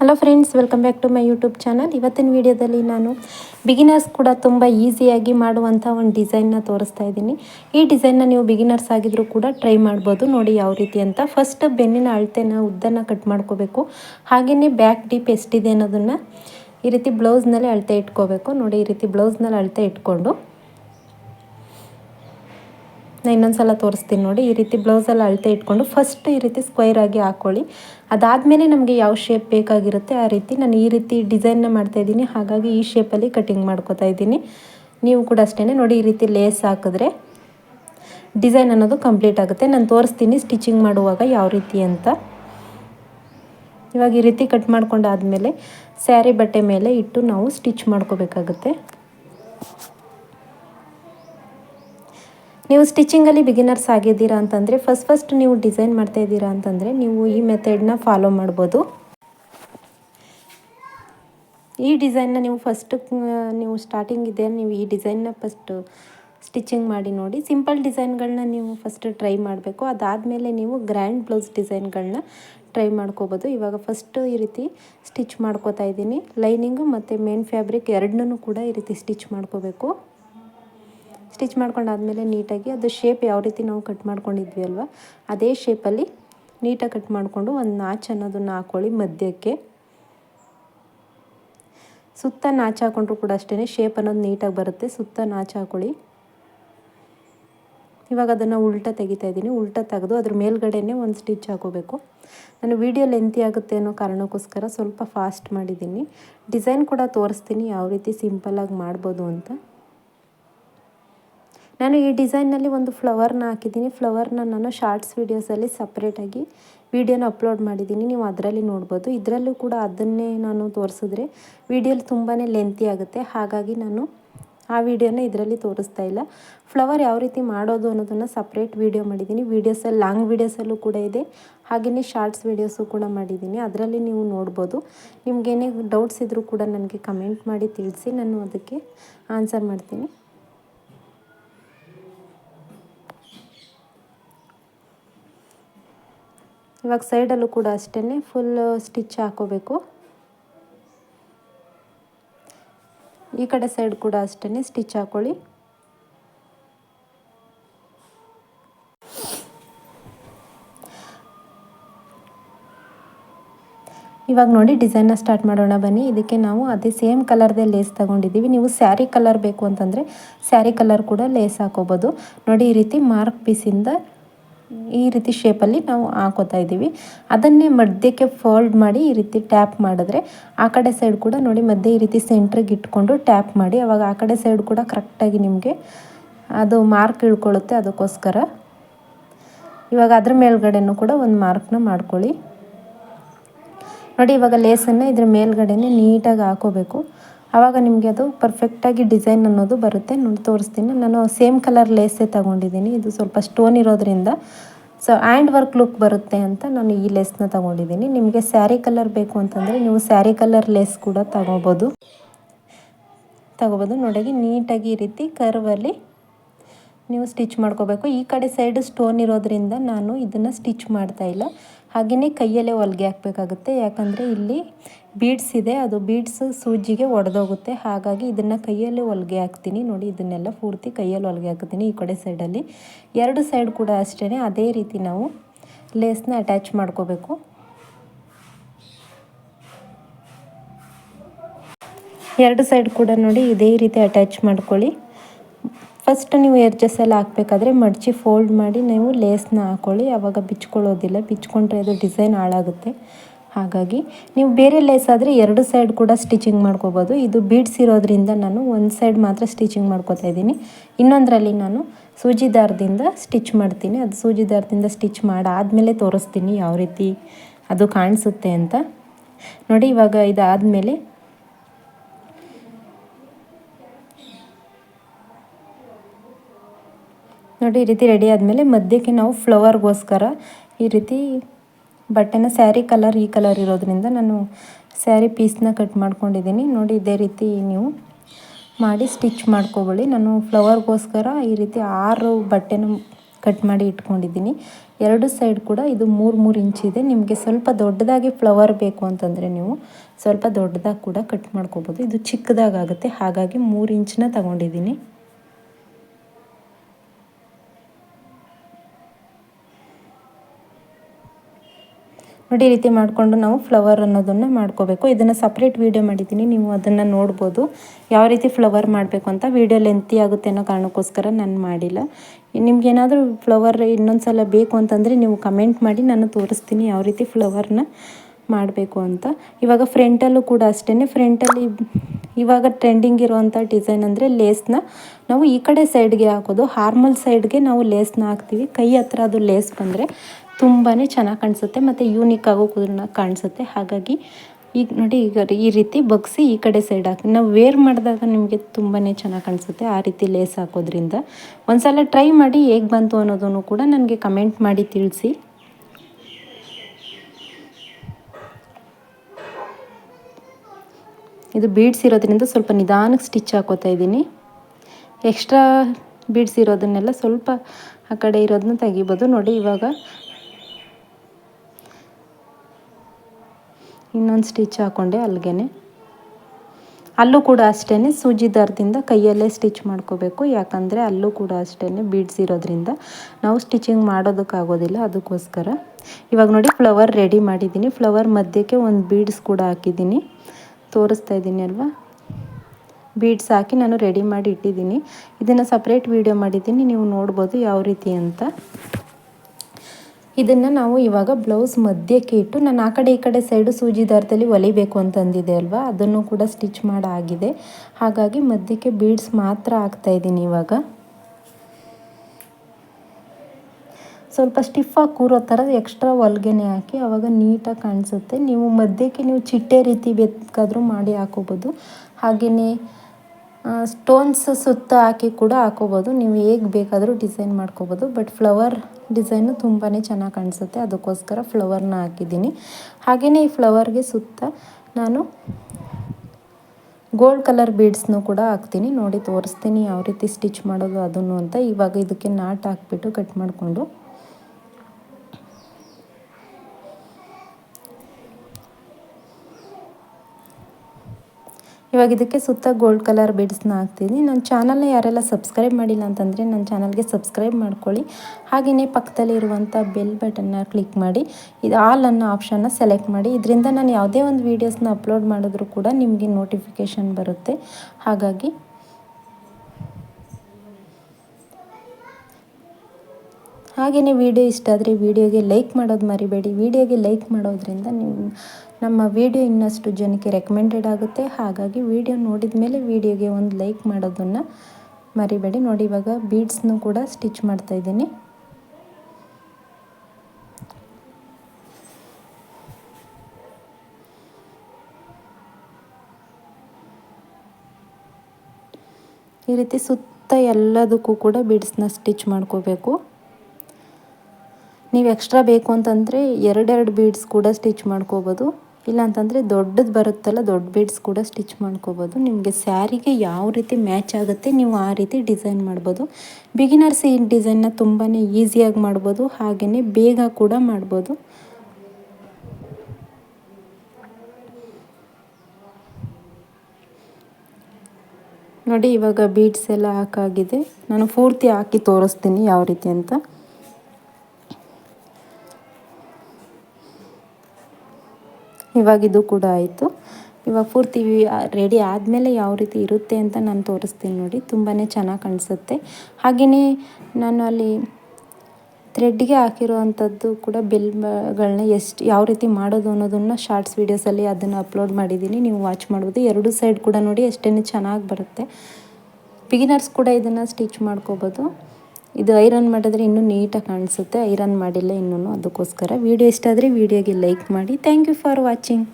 Hello friends welcome back to my YouTube channel ಇವತ್ತಿನ ವಿಡಿಯೋದಲ್ಲಿ ನಾನು ಬಿಗಿನರ್ಸ್ ಕೂಡ ತುಂಬ ಈಸಿಯಾಗಿ ಮಾಡುವಂಥ ಒಂದು ಡಿಸೈನ್ನ ತೋರಿಸ್ತಾ ಇದ್ದೀನಿ. ಈ ಡಿಸೈನ್ನ ನೀವು ಬಿಗಿನರ್ಸ್ ಆಗಿದ್ರೂ ಕೂಡ ಟ್ರೈ ಮಾಡ್ಬೋದು. ನೋಡಿ ಯಾವ ರೀತಿ ಅಂತ. ಫಸ್ಟ್ ಬೆನ್ನಿನ ಅಳತೆನ, ಉದ್ದನ್ನು ಕಟ್ ಮಾಡ್ಕೋಬೇಕು. ಹಾಗೆಯೇ ಬ್ಯಾಕ್ ಡೀಪ್ ಎಷ್ಟಿದೆ ಅನ್ನೋದನ್ನು ಈ ರೀತಿ ಬ್ಲೌಸ್ನಲ್ಲಿ ಅಳತೆ ಇಟ್ಕೋಬೇಕು. ನೋಡಿ ಈ ರೀತಿ ಬ್ಲೌಸ್ನಲ್ಲಿ ಅಳತೆ ಇಟ್ಕೊಂಡು ನಾನು ಇನ್ನೊಂದು ಸಲ ತೋರಿಸ್ತೀನಿ ನೋಡಿ. ಈ ರೀತಿ ಬ್ಲೌಸಲ್ಲಿ ಅಳತೆ ಇಟ್ಕೊಂಡು ಫಸ್ಟ್ ಈ ರೀತಿ ಸ್ಕ್ವೈರಾಗಿ ಹಾಕ್ಕೊಳ್ಳಿ ಅದಾದಮೇಲೆ ನಮಗೆ ಯಾವ ಶೇಪ್ ಬೇಕಾಗಿರುತ್ತೆ ಆ ರೀತಿ ನಾನು ಈ ರೀತಿ ಡಿಸೈನ್ನ ಮಾಡ್ತಾಯಿದ್ದೀನಿ ಹಾಗಾಗಿ ಈ ಶೇಪಲ್ಲಿ ಕಟಿಂಗ್ ಮಾಡ್ಕೋತಾ ಇದ್ದೀನಿ. ನೀವು ಕೂಡ ಅಷ್ಟೇ ನೋಡಿ ಈ ರೀತಿ ಲೇಸ್ ಹಾಕಿದ್ರೆ ಡಿಸೈನ್ ಅನ್ನೋದು ಕಂಪ್ಲೀಟ್ ಆಗುತ್ತೆ. ನಾನು ತೋರಿಸ್ತೀನಿ ಸ್ಟಿಚಿಂಗ್ ಮಾಡುವಾಗ ಯಾವ ರೀತಿ ಅಂತ. ಇವಾಗ ಈ ರೀತಿ ಕಟ್ ಮಾಡ್ಕೊಂಡಾದಮೇಲೆ ಸ್ಯಾರಿ ಬಟ್ಟೆ ಮೇಲೆ ಇಟ್ಟು ನಾವು ಸ್ಟಿಚ್ ಮಾಡ್ಕೋಬೇಕಾಗುತ್ತೆ. ನೀವು ಸ್ಟಿಚಿಂಗಲ್ಲಿ ಬಿಗಿನರ್ಸ್ ಆಗಿದ್ದೀರಾ ಅಂತಂದರೆ ಫಸ್ಟ್ ಫಸ್ಟ್ ನೀವು ಡಿಸೈನ್ ಮಾಡ್ತಾ ಇದ್ದೀರಾ ಅಂತಂದರೆ, ನೀವು ಈ ಮೆಥಡ್ನ ಫಾಲೋ ಮಾಡ್ಬೋದು. ಈ ಡಿಸೈನ್ನ ನೀವು ಫಸ್ಟ್ ನೀವು ಸ್ಟಾರ್ಟಿಂಗ್ ಇದೆ, ನೀವು ಈ ಡಿಸೈನ್ನ ಫಸ್ಟ್ ಸ್ಟಿಚಿಂಗ್ ಮಾಡಿ ನೋಡಿ. ಸಿಂಪಲ್ ಡಿಸೈನ್ಗಳನ್ನ ನೀವು ಫಸ್ಟ್ ಟ್ರೈ ಮಾಡಬೇಕು. ಅದಾದಮೇಲೆ ನೀವು ಗ್ರ್ಯಾಂಡ್ ಬ್ಲೌಸ್ ಡಿಸೈನ್ಗಳನ್ನ ಟ್ರೈ ಮಾಡ್ಕೋಬೋದು. ಇವಾಗ ಫಸ್ಟು ಈ ರೀತಿ ಸ್ಟಿಚ್ ಮಾಡ್ಕೋತಾ ಇದ್ದೀನಿ. ಲೈನಿಂಗು ಮತ್ತು ಮೇನ್ ಫ್ಯಾಬ್ರಿಕ್ ಎರಡನ್ನೂ ಕೂಡ ಈ ರೀತಿ ಸ್ಟಿಚ್ ಮಾಡ್ಕೋಬೇಕು. ಸ್ಟಿಚ್ ಮಾಡ್ಕೊಂಡಾದಮೇಲೆ ನೀಟಾಗಿ ಅದು ಶೇಪ್ ಯಾವ ರೀತಿ ನಾವು ಕಟ್ ಮಾಡ್ಕೊಂಡಿದ್ವಿ ಅಲ್ವಾ, ಅದೇ ಶೇಪಲ್ಲಿ ನೀಟಾಗಿ ಕಟ್ ಮಾಡಿಕೊಂಡು ಒಂದು ನಾಚ್ ಅನ್ನೋದನ್ನು ಹಾಕ್ಕೊಳ್ಳಿ ಮಧ್ಯಕ್ಕೆ. ಸುತ್ತ ನಾಚ್ ಹಾಕೊಂಡ್ರು ಕೂಡ ಅಷ್ಟೇ ಶೇಪ್ ಅನ್ನೋದು ನೀಟಾಗಿ ಬರುತ್ತೆ, ಸುತ್ತ ನಾಚ್ ಹಾಕೊಳ್ಳಿ. ಇವಾಗ ಅದನ್ನು ಉಲ್ಟ ತೆಗಿತಾ ಇದ್ದೀನಿ, ಉಲ್ಟ ತೆಗೆದು ಅದ್ರ ಮೇಲ್ಗಡೆನೇ ಒಂದು ಸ್ಟಿಚ್ ಹಾಕೋಬೇಕು. ನಾನು ವೀಡಿಯೋ ಲೆಂತಿ ಆಗುತ್ತೆ ಅನ್ನೋ ಕಾರಣಕ್ಕೋಸ್ಕರ ಸ್ವಲ್ಪ ಫಾಸ್ಟ್ ಮಾಡಿದ್ದೀನಿ. ಡಿಸೈನ್ ಕೂಡ ತೋರಿಸ್ತೀನಿ, ಯಾವ ರೀತಿ ಸಿಂಪಲ್ಲಾಗಿ ಮಾಡ್ಬೋದು ಅಂತ. ನಾನು ಈ ಡಿಸೈನ್ನಲ್ಲಿ ಒಂದು ಫ್ಲವರ್ನ ಹಾಕಿದ್ದೀನಿ. ಫ್ಲವರ್ನ ನಾನು ಶಾರ್ಟ್ಸ್ ವೀಡಿಯೋಸಲ್ಲಿ ಸಪ್ರೇಟಾಗಿ ವೀಡಿಯೋನ ಅಪ್ಲೋಡ್ ಮಾಡಿದ್ದೀನಿ. ನೀವು ಅದರಲ್ಲಿ ನೋಡ್ಬೋದು. ಇದರಲ್ಲೂ ಕೂಡ ಅದನ್ನೇ ನಾನು ತೋರಿಸಿದ್ರೆ ವೀಡಿಯೋಲಿ ತುಂಬಾ ಲೆಂತಿ ಆಗುತ್ತೆ. ಹಾಗಾಗಿ ನಾನು ಆ ವಿಡಿಯೋನ ಇದರಲ್ಲಿ ತೋರಿಸ್ತಾ ಇಲ್ಲ. ಫ್ಲವರ್ ಯಾವ ರೀತಿ ಮಾಡೋದು ಅನ್ನೋದನ್ನು ಸಪ್ರೇಟ್ ವೀಡಿಯೋ ಮಾಡಿದ್ದೀನಿ. ವೀಡಿಯೋಸಲ್ಲಿ, ಲಾಂಗ್ ವೀಡಿಯೋಸಲ್ಲೂ ಕೂಡ ಇದೆ. ಹಾಗೆಯೇ ಶಾರ್ಟ್ಸ್ ವೀಡಿಯೋಸು ಕೂಡ ಮಾಡಿದ್ದೀನಿ. ಅದರಲ್ಲಿ ನೀವು ನೋಡ್ಬೋದು. ನಿಮಗೇನೇ ಡೌಟ್ಸ್ ಇದ್ದರೂ ಕೂಡ ನನಗೆ ಕಮೆಂಟ್ ಮಾಡಿ ತಿಳಿಸಿ. ನಾನು ಅದಕ್ಕೆ ಆನ್ಸರ್ ಮಾಡ್ತೀನಿ. ಇವಾಗ ಸೈಡಲ್ಲೂ ಕೂಡ ಅಷ್ಟೇ ಫುಲ್ ಸ್ಟಿಚ್ ಹಾಕೋಬೇಕು. ಈ ಕಡೆ ಸೈಡ್ ಕೂಡ ಅಷ್ಟೇ ಸ್ಟಿಚ್ ಹಾಕೊಳ್ಳಿ. ಇವಾಗ ನೋಡಿ ಡಿಸೈನ್ನ ಸ್ಟಾರ್ಟ್ ಮಾಡೋಣ ಬನ್ನಿ. ಇದಕ್ಕೆ ನಾವು ಅದೇ ಸೇಮ್ ಕಲರ್ದೇ ಲೇಸ್ ತೊಗೊಂಡಿದ್ದೀವಿ. ನೀವು ಸ್ಯಾರಿ ಕಲರ್ ಬೇಕು ಅಂತಂದರೆ ಸ್ಯಾರಿ ಕಲರ್ ಕೂಡ ಲೇಸ್ ಹಾಕೋಬೋದು. ನೋಡಿ ಈ ರೀತಿ ಮಾರ್ಕ್ ಪೀಸಿಂದ ಈ ರೀತಿ ಶೇಪಲ್ಲಿ ನಾವು ಹಾಕೋತಾ ಇದ್ದೀವಿ. ಅದನ್ನೇ ಮಧ್ಯಕ್ಕೆ ಫೋಲ್ಡ್ ಮಾಡಿ ಈ ರೀತಿ ಟ್ಯಾಪ್ ಮಾಡಿದ್ರೆ ಆ ಕಡೆ ಸೈಡ್ ಕೂಡ ನೋಡಿ ಮಧ್ಯೆ ಈ ರೀತಿ ಸೆಂಟ್ರಿಗೆ ಇಟ್ಕೊಂಡು ಟ್ಯಾಪ್ ಮಾಡಿ. ಅವಾಗ ಆ ಕಡೆ ಸೈಡ್ ಕೂಡ ಕರೆಕ್ಟಾಗಿ ನಿಮಗೆ ಅದು ಮಾರ್ಕ್ ಇಳ್ಕೊಳ್ಳುತ್ತೆ ಅದಕ್ಕೋಸ್ಕರ. ಇವಾಗ ಅದ್ರ ಮೇಲ್ಗಡೆನೂ ಕೂಡ ಒಂದು ಮಾರ್ಕ್ನ ಮಾಡ್ಕೊಳ್ಳಿ. ನೋಡಿ ಇವಾಗ ಲೇಸನ್ನು ಇದ್ರ ಮೇಲ್ಗಡೆನೇ ನೀಟಾಗಿ ಹಾಕೋಬೇಕು. ಆವಾಗ ನಿಮಗೆ ಅದು ಪರ್ಫೆಕ್ಟಾಗಿ ಡಿಸೈನ್ ಅನ್ನೋದು ಬರುತ್ತೆ. ನೋಡಿ, ತೋರಿಸ್ತೀನಿ. ನಾನು ಸೇಮ್ ಕಲರ್ ಲೇಸೇ ತಗೊಂಡಿದ್ದೀನಿ. ಇದು ಸ್ವಲ್ಪ ಸ್ಟೋನ್ ಇರೋದ್ರಿಂದ. ಸೊ ಆ್ಯಂಡ್ ವರ್ಕ್ ಲುಕ್ ಬರುತ್ತೆ ಅಂತ ನಾನು ಈ ಲೇಸ್ನ ತಗೊಂಡಿದ್ದೀನಿ. ನಿಮಗೆ ಸ್ಯಾರಿ ಕಲರ್ ಬೇಕು ಅಂತಂದರೆ ನೀವು ಸ್ಯಾರಿ ಕಲರ್ ಲೇಸ್ ಕೂಡ ತಗೋಬೋದು. ತಗೋಬೋದು. ನೋಡಿ ನೀಟಾಗಿ ಈ ರೀತಿ ಕರ್ವಲ್ಲಿ ನೀವು ಸ್ಟಿಚ್ ಮಾಡ್ಕೋಬೇಕು. ಈ ಕಡೆ ಸೈಡ್ ಸ್ಟೋನ್ ಇರೋದ್ರಿಂದ ನಾನು ಇದನ್ನು ಸ್ಟಿಚ್ ಮಾಡ್ತಾ ಇಲ್ಲ. ಹಾಗೆಯೇ ಕೈಯಲ್ಲೇ ಹೊಲಿಗೆ ಹಾಕಬೇಕಾಗುತ್ತೆ. ಯಾಕಂದರೆ ಇಲ್ಲಿ ಬೀಡ್ಸ್ ಇದೆ. ಅದು ಬೀಡ್ಸ್ ಸೂಜಿಗೆ ಒಡೆದೋಗುತ್ತೆ. ಹಾಗಾಗಿ ಇದನ್ನು ಕೈಯಲ್ಲೇ ಹೊಲಿಗೆ ಹಾಕ್ತೀನಿ. ನೋಡಿ, ಇದನ್ನೆಲ್ಲ ಪೂರ್ತಿ ಕೈಯಲ್ಲಿ ಹೊಲಿಗೆ ಹಾಕ್ತೀನಿ ಈ ಕಡೆ ಸೈಡಲ್ಲಿ ಎರಡು ಸೈಡ್ ಕೂಡ ಅಷ್ಟೇ ಅದೇ ರೀತಿ ನಾವು ಲೇಸ್ನ ಅಟ್ಯಾಚ್ ಮಾಡ್ಕೋಬೇಕು. ಎರಡು ಸೈಡ್ ಕೂಡ ನೋಡಿ, ಇದೇ ರೀತಿ ಅಟ್ಯಾಚ್ ಮಾಡ್ಕೊಳ್ಳಿ. ಫಸ್ಟ್ ನೀವು ಎರ್ಜಸ್ ಎಲ್ಲ ಹಾಕಬೇಕಾದ್ರೆ ಮಡಚಿ ಫೋಲ್ಡ್ ಮಾಡಿ ನೀವು ಲೇಸ್ನ ಹಾಕ್ಕೊಳ್ಳಿ ಆವಾಗ ಬಿಚ್ಕೊಳ್ಳೋದಿಲ್ಲ. ಬಿಚ್ಕೊಂಡ್ರೆ ಅದು ಡಿಸೈನ್ ಹಾಳಾಗುತ್ತೆ. ಹಾಗಾಗಿ ನೀವು ಬೇರೆ ಲೇಸ್ ಆದರೆ ಎರಡು ಸೈಡ್ ಕೂಡ ಸ್ಟಿಚಿಂಗ್ ಮಾಡ್ಕೋಬೋದು. ಇದು ಬೀಡ್ಸ್ ಇರೋದ್ರಿಂದ ನಾನು ಒಂದು ಸೈಡ್ ಮಾತ್ರ ಸ್ಟಿಚಿಂಗ್ ಮಾಡ್ಕೋತಾ ಇದ್ದೀನಿ. ಇನ್ನೊಂದರಲ್ಲಿ ನಾನು ಸೂಜಿ ದಾರದಿಂದ ಸ್ಟಿಚ್ ಮಾಡ್ತೀನಿ. ಅದು ಸೂಜಿ ದಾರದಿಂದ ಸ್ಟಿಚ್ ಮಾಡಾದಮೇಲೆ ತೋರಿಸ್ತೀನಿ ಯಾವ ರೀತಿ ಅದು ಕಾಣಿಸುತ್ತೆ ಅಂತ. ನೋಡಿ ಇವಾಗ ಇದಾದಮೇಲೆ ನೋಡಿ, ಈ ರೀತಿ ರೆಡಿ ಆದಮೇಲೆ ಮಧ್ಯಕ್ಕೆ ನಾವು ಫ್ಲವರ್ಗೋಸ್ಕರ ಈ ರೀತಿ ಬಟ್ಟೆನ ಸ್ಯಾರಿ ಕಲರ್ ಈ ಕಲರ್ ಇರೋದ್ರಿಂದ ನಾನು ಸ್ಯಾರಿ ಪೀಸ್ನ ಕಟ್ ಮಾಡ್ಕೊಂಡಿದ್ದೀನಿ. ನೋಡಿ, ಇದೇ ರೀತಿ ನೀವು ಮಾಡಿ ಸ್ಟಿಚ್ ಮಾಡ್ಕೊಬೇಡಿ ನಾನು ಫ್ಲವರ್ಗೋಸ್ಕರ ಈ ರೀತಿ ಆರು ಬಟ್ಟೆನ ಕಟ್ ಮಾಡಿ ಇಟ್ಕೊಂಡಿದ್ದೀನಿ. ಎರಡು ಸೈಡ್ ಕೂಡ ಇದು ಮೂರು ಮೂರು ಇದೆ. ನಿಮಗೆ ಸ್ವಲ್ಪ ದೊಡ್ಡದಾಗಿ ಫ್ಲವರ್ ಬೇಕು ಅಂತಂದರೆ ನೀವು ಸ್ವಲ್ಪ ದೊಡ್ಡದಾಗಿ ಕೂಡ ಕಟ್ ಮಾಡ್ಕೋಬೋದು. ಇದು ಚಿಕ್ಕದಾಗುತ್ತೆ ಹಾಗಾಗಿ ಮೂರು ಇಂಚನ್ನ ತಗೊಂಡಿದ್ದೀನಿ. ನೋಡಿ, ಈ ರೀತಿ ಮಾಡಿಕೊಂಡು ನಾವು ಫ್ಲವರ್ ಅನ್ನೋದನ್ನು ಮಾಡ್ಕೋಬೇಕು. ಇದನ್ನು ಸಪ್ರೇಟ್ ವೀಡಿಯೋ ಮಾಡಿದ್ದೀನಿ. ನೀವು ಅದನ್ನು ನೋಡ್ಬೋದು. ಯಾವ ರೀತಿ ಫ್ಲವರ್ ಮಾಡಬೇಕು ಅಂತ ವೀಡಿಯೋ ಲೆಂತಿ ಆಗುತ್ತೆ ಅನ್ನೋ ಕಾರಣಕ್ಕೋಸ್ಕರ ನಾನು ಮಾಡಿಲ್ಲ. ನಿಮಗೇನಾದರೂ ಫ್ಲವರ್ ಇನ್ನೊಂದು ಸಲ ಬೇಕು ಅಂತಂದರೆ ನೀವು ಕಮೆಂಟ್ ಮಾಡಿ, ನಾನು ತೋರಿಸ್ತೀನಿ ಯಾವ ರೀತಿ ಫ್ಲವರ್ನ ಮಾಡಬೇಕು ಅಂತ. ಇವಾಗ ಫ್ರಂಟಲ್ಲೂ ಕೂಡ ಅಷ್ಟೇ ಫ್ರಂಟಲ್ಲಿ ಇವಾಗ ಟ್ರೆಂಡಿಂಗ್ ಇರುವಂಥ ಡಿಸೈನ್ ಅಂದರೆ ಲೇಸ್ನ ನಾವು ಈ ಕಡೆ ಸೈಡ್ಗೆ ಹಾಕೋದು. ಹಾರ್ಮಲ್ ಸೈಡ್ಗೆ ನಾವು ಲೇಸ್ನ ಹಾಕ್ತೀವಿ. ಕೈ ಹತ್ರ ಅದು ಲೇಸ್ ಬಂದರೆ ತುಂಬಾ ಚೆನ್ನಾಗಿ ಕಾಣಿಸುತ್ತೆ. ಮತ್ತು ಯೂನಿಕ್ ಆಗೋ ಕೂಡ ಕಾಣಿಸುತ್ತೆ. ಹಾಗಾಗಿ ಈಗ ನೋಡಿ, ಈಗ ಈ ರೀತಿ ಬಗ್ಸಿ ಈ ಕಡೆ ಸೈಡ್ ಹಾಕಿ ನಾವು ವೇರ್ ಮಾಡಿದಾಗ ನಿಮಗೆ ತುಂಬಾ ಚೆನ್ನಾಗಿ ಕಾಣಿಸುತ್ತೆ ಆ ರೀತಿ ಲೇಸ್ ಹಾಕೋದ್ರಿಂದ. ಒಂದು ಸಲ ಟ್ರೈ ಮಾಡಿ ಹೇಗೆ ಬಂತು ಅನ್ನೋದನ್ನು ಕೂಡ ನನಗೆ ಕಮೆಂಟ್ ಮಾಡಿ ತಿಳಿಸಿ. ಇದು ಬೀಡ್ಸ್ ಇರೋದ್ರಿಂದ ಸ್ವಲ್ಪ ನಿಧಾನಕ್ಕೆ ಸ್ಟಿಚ್ ಹಾಕೋತಾ ಇದ್ದೀನಿ. ಎಕ್ಸ್ಟ್ರಾ ಬೀಡ್ಸ್ ಇರೋದನ್ನೆಲ್ಲ ಸ್ವಲ್ಪ ಆ ಕಡೆ ಇರೋದನ್ನ ತೆಗಿಬೋದು. ನೋಡಿ ಇವಾಗ ಇನ್ನೊಂದು ಸ್ಟಿಚ್ ಹಾಕ್ಕೊಂಡೆ ಅಲ್ಲಿಗೆ ಅಲ್ಲೂ ಕೂಡ ಅಷ್ಟೇ ಸೂಜಿ ದಾರದಿಂದ ಕೈಯಲ್ಲೇ ಸ್ಟಿಚ್ ಮಾಡ್ಕೋಬೇಕು. ಯಾಕಂದರೆ ಅಲ್ಲೂ ಕೂಡ ಅಷ್ಟೇ ಬೀಡ್ಸ್ ಇರೋದ್ರಿಂದ ನಾವು ಸ್ಟಿಚಿಂಗ್ ಮಾಡೋದಕ್ಕಾಗೋದಿಲ್ಲ ಅದಕ್ಕೋಸ್ಕರ. ಇವಾಗ ನೋಡಿ ಫ್ಲವರ್ ರೆಡಿ ಮಾಡಿದ್ದೀನಿ. ಫ್ಲವರ್ ಮಧ್ಯಕ್ಕೆ ಒಂದು ಬೀಡ್ಸ್ ಕೂಡ ಹಾಕಿದ್ದೀನಿ. ತೋರಿಸ್ತಾ ಇದ್ದೀನಿ ಅಲ್ವಾ? ಬೀಡ್ಸ್ ಹಾಕಿ ನಾನು ರೆಡಿ ಮಾಡಿ ಇಟ್ಟಿದ್ದೀನಿ. ಇದನ್ನು ಸಪ್ರೇಟ್ ವೀಡಿಯೋ ಮಾಡಿದ್ದೀನಿ. ನೀವು ನೋಡ್ಬೋದು ಯಾವ ರೀತಿ ಅಂತ. ಇದನ್ನು ನಾವು ಇವಾಗ ಬ್ಲೌಸ್ ಮಧ್ಯಕ್ಕೆ ಇಟ್ಟು ನಾನು ಆ ಕಡೆ ಈ ಕಡೆ ಸೈಡು ಸೂಜಿ ದಾರದಲ್ಲಿ ಹೊಲಿಬೇಕು ಅಂತಂದಿದೆ ಅಲ್ವಾ? ಅದನ್ನು ಕೂಡ ಸ್ಟಿಚ್ ಮಾಡಾಗಿದೆ. ಹಾಗಾಗಿ ಮಧ್ಯಕ್ಕೆ ಬೀಡ್ಸ್ ಮಾತ್ರ ಹಾಕ್ತಾಯಿದ್ದೀನಿ ಇವಾಗ. ಸ್ವಲ್ಪ ಸ್ಟಿಫಾಗಿ ಕೂರೋ ಥರ ಎಕ್ಸ್ಟ್ರಾ ಹೊಲ್ಗೆನೆ ಹಾಕಿ ಆವಾಗ ನೀಟಾಗಿ ಕಾಣಿಸುತ್ತೆ. ನೀವು ಮಧ್ಯಕ್ಕೆ ನೀವು ಚಿಟ್ಟೆ ರೀತಿ ಬೇಕಾದರೂ ಮಾಡಿ ಹಾಕೋಬೋದು. ಹಾಗೆಯೇ ಸ್ಟೋನ್ಸ್ ಸುತ್ತ ಹಾಕಿ ಕೂಡ ಹಾಕೋಬೋದು. ನೀವು ಹೇಗೆ ಬೇಕಾದರೂ ಡಿಸೈನ್ ಮಾಡ್ಕೋಬೋದು. ಬಟ್ ಫ್ಲವರ್ ಡಿಸೈನು ತುಂಬಾ ಚೆನ್ನಾಗಿ ಕಾಣಿಸುತ್ತೆ. ಅದಕ್ಕೋಸ್ಕರ ಫ್ಲವರ್ನ ಹಾಕಿದ್ದೀನಿ. ಹಾಗೆಯೇ ಈ ಫ್ಲವರ್ಗೆ ಸುತ್ತ ನಾನು ಗೋಲ್ಡ್ ಕಲರ್ ಬೀಡ್ಸ್ನೂ ಕೂಡ ಹಾಕ್ತೀನಿ. ನೋಡಿ ತೋರಿಸ್ತೀನಿ ಯಾವ ರೀತಿ ಸ್ಟಿಚ್ ಮಾಡೋದು ಅದನ್ನು ಅಂತ. ಇವಾಗ ಇದಕ್ಕೆ ನಾಟ್ ಹಾಕ್ಬಿಟ್ಟು ಕಟ್ ಮಾಡಿಕೊಂಡು. ಇವಾಗ ಇದಕ್ಕೆ ಸುತ್ತ ಗೋಲ್ಡ್ ಕಲರ್ ಬೀಡ್ಸ್ನ ಹಾಕ್ತೀನಿ. ನನ್ನ ಚಾನಲ್ನ ಯಾರೆಲ್ಲ ಸಬ್ಸ್ಕ್ರೈಬ್ ಮಾಡಿಲ್ಲ ಅಂತಂದರೆ ನನ್ನ ಚಾನಲ್ಗೆ ಸಬ್ಸ್ಕ್ರೈಬ್ ಮಾಡ್ಕೊಳ್ಳಿ. ಹಾಗೆಯೇ ಪಕ್ಕದಲ್ಲಿರುವಂಥ ಬೆಲ್ ಬಟನ್ನ ಕ್ಲಿಕ್ ಮಾಡಿ. ಇದು ಆಲ್ ಅನ್ನೋ ಆಪ್ಷನ್ನ ಸೆಲೆಕ್ಟ್ ಮಾಡಿ. ಇದರಿಂದ ನಾನು ಯಾವುದೇ ಒಂದು ವೀಡಿಯೋಸ್ನ ಅಪ್ಲೋಡ್ ಮಾಡಿದ್ರೂ ಕೂಡ ನಿಮಗೆ ನೋಟಿಫಿಕೇಷನ್ ಬರುತ್ತೆ. ಹಾಗಾಗಿ ಹಾಗೆಯೇ ವಿಡಿಯೋ ಇಷ್ಟ ಆದರೆ ವಿಡಿಯೋಗೆ ಲೈಕ್ ಮಾಡೋದು ಮರಿಬೇಡಿ. ವೀಡಿಯೋಗೆ ಲೈಕ್ ಮಾಡೋದ್ರಿಂದ ನೀವು ನಮ್ಮ ವಿಡಿಯೋ ಇನ್ನಷ್ಟು ಜನಕ್ಕೆ ರೆಕಮೆಂಡೆಡ್ ಆಗುತ್ತೆ. ಹಾಗಾಗಿ ವಿಡಿಯೋ ನೋಡಿದ ಮೇಲೆ ವಿಡಿಯೋಗೆ ಒಂದು ಲೈಕ್ ಮಾಡೋದನ್ನು ಮರಿಬೇಡಿ. ನೋಡಿ, ಇವಾಗ ಬೀಡ್ಸ್ನು ಕೂಡ ಸ್ಟಿಚ್ ಮಾಡ್ತಾಯಿದ್ದೀನಿ ಈ ರೀತಿ ಸುತ್ತ ಎಲ್ಲದಕ್ಕೂ ಕೂಡ ಬೀಡ್ಸ್ನ ಸ್ಟಿಚ್ ಮಾಡ್ಕೋಬೇಕು. ನೀವು ಎಕ್ಸ್ಟ್ರಾ ಬೇಕು ಅಂತಂದರೆ ಎರಡೆರಡು ಬೀಡ್ಸ್ ಕೂಡ ಸ್ಟಿಚ್ ಮಾಡ್ಕೋಬೋದು. ಇಲ್ಲಾಂತಂದರೆ ದೊಡ್ಡದು ಬರುತ್ತಲ್ಲ, ದೊಡ್ಡ ಬೀಡ್ಸ್ ಕೂಡ ಸ್ಟಿಚ್ ಮಾಡ್ಕೋಬೋದು. ನಿಮಗೆ ಸ್ಯಾರಿಗೆ ಯಾವ ರೀತಿ ಮ್ಯಾಚ್ ಆಗುತ್ತೆ ನೀವು ಆ ರೀತಿ ಡಿಸೈನ್ ಮಾಡ್ಬೋದು. ಬಿಗಿನರ್ಸ್ ಈ ಡಿಸೈನ್ನ ತುಂಬಾ ಈಸಿಯಾಗಿ ಮಾಡ್ಬೋದು ಹಾಗೆಯೇ ಬೇಗ ಕೂಡ ಮಾಡ್ಬೋದು. ನೋಡಿ ಇವಾಗ ಬೀಡ್ಸ್ ಎಲ್ಲ ಹಾಕಾಗಿದೆ. ನಾನು ಪೂರ್ತಿ ಹಾಕಿ ತೋರಿಸ್ತೀನಿ ಯಾವ ರೀತಿ ಅಂತ. ಇವಾಗ ಇದು ಕೂಡ ಆಯಿತು. ಇವಾಗ ಪೂರ್ತಿ ರೆಡಿ ಆದಮೇಲೆ ಯಾವ ರೀತಿ ಇರುತ್ತೆ ಅಂತ ನಾನು ತೋರಿಸ್ತೀನಿ ನೋಡಿ. ತುಂಬಾ ಚೆನ್ನಾಗಿ ಕಾಣಿಸುತ್ತೆ. ಹಾಗೆಯೇ ನಾನು ಅಲ್ಲಿ ಥ್ರೆಡ್ಗೆ ಹಾಕಿರೋ ಅಂಥದ್ದು ಕೂಡ ಬೆಲ್ಗಳನ್ನ ಎಷ್ಟು ಯಾವ ರೀತಿ ಮಾಡೋದು ಅನ್ನೋದನ್ನು ಶಾರ್ಟ್ಸ್ ವೀಡಿಯೋಸಲ್ಲಿ ಅದನ್ನು ಅಪ್ಲೋಡ್ ಮಾಡಿದ್ದೀನಿ. ನೀವು ವಾಚ್ ಮಾಡ್ಬೋದು. ಎರಡು ಸೈಡ್ ಕೂಡ ನೋಡಿ ಎಷ್ಟೇ ಚೆನ್ನಾಗಿ ಬರುತ್ತೆ. ಬಿಗಿನರ್ಸ್ ಕೂಡ ಇದನ್ನು ಸ್ಟಿಚ್ ಮಾಡ್ಕೋಬೋದು. ಇದು ಐರನ್ ಮಾಡಿದ್ರೆ ಇನ್ನೂ ನೀಟಾಗಿ ಕಾಣಿಸುತ್ತೆ. ಐರನ್ ಮಾಡಿಲ್ಲ ಇನ್ನೂ ಅದಕ್ಕೋಸ್ಕರ. ವಿಡಿಯೋ ಇಷ್ಟ ಆದರೆ ವಿಡಿಯೋಗೆ ಲೈಕ್ ಮಾಡಿ. Thank you for watching